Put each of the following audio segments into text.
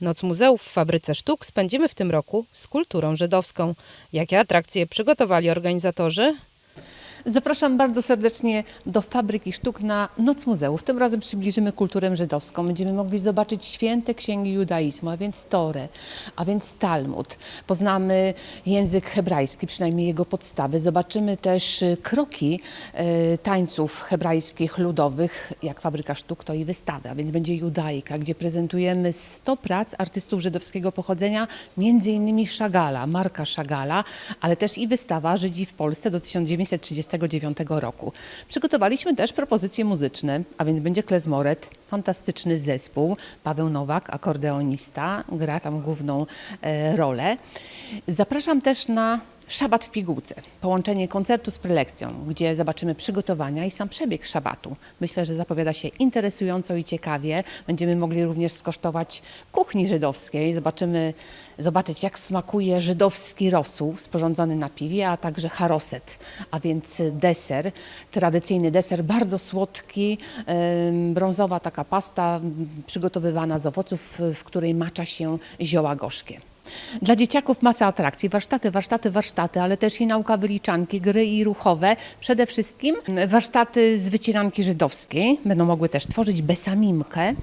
Noc Muzeów w Fabryce Sztuk spędzimy w tym roku z kulturą żydowską. Jakie atrakcje przygotowali organizatorzy? Zapraszam bardzo serdecznie do Fabryki Sztuk na Noc Muzeów. Tym razem przybliżymy kulturę żydowską. Będziemy mogli zobaczyć święte księgi judaizmu, a więc Torę, a więc Talmud. Poznamy język hebrajski, przynajmniej jego podstawy. Zobaczymy też y, kroki y, tańców hebrajskich ludowych, jak Fabryka Sztuk, to i wystawy, a więc będzie judaika, gdzie prezentujemy 100 prac artystów żydowskiego pochodzenia, między innymi Szagala, Marka Szagala, ale też i wystawa Żydzi w Polsce do 1939 roku. Przygotowaliśmy też propozycje muzyczne, a więc będzie klezmoret, fantastyczny zespół, Paweł Nowak, akordeonista, gra tam główną e, rolę. Zapraszam też na Szabat w pigułce, połączenie koncertu z prelekcją, gdzie zobaczymy przygotowania i sam przebieg szabatu. Myślę, że zapowiada się interesująco i ciekawie. Będziemy mogli również skosztować kuchni żydowskiej. Zobaczymy, zobaczyć jak smakuje żydowski rosół sporządzony na piwie, a także haroset, a więc deser, tradycyjny deser, bardzo słodki, brązowa taka pasta przygotowywana z owoców, w której macza się zioła gorzkie. Dla dzieciaków masa atrakcji, warsztaty, warsztaty, warsztaty, ale też i nauka wyliczanki, gry i ruchowe. Przede wszystkim warsztaty z wycinanki żydowskiej. Będą mogły też tworzyć besamimkę,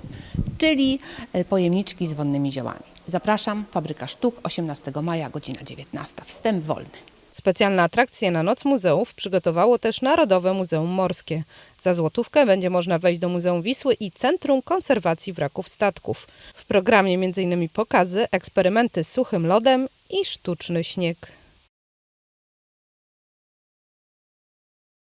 czyli e, pojemniczki z wonnymi ziołami. Zapraszam, Fabryka Sztuk, 18 maja, godzina 19. Wstęp wolny. Specjalne atrakcje na Noc Muzeów przygotowało też Narodowe Muzeum Morskie. Za złotówkę będzie można wejść do Muzeum Wisły i Centrum Konserwacji Wraków Statków. W programie m.in. pokazy, eksperymenty z suchym lodem i sztuczny śnieg.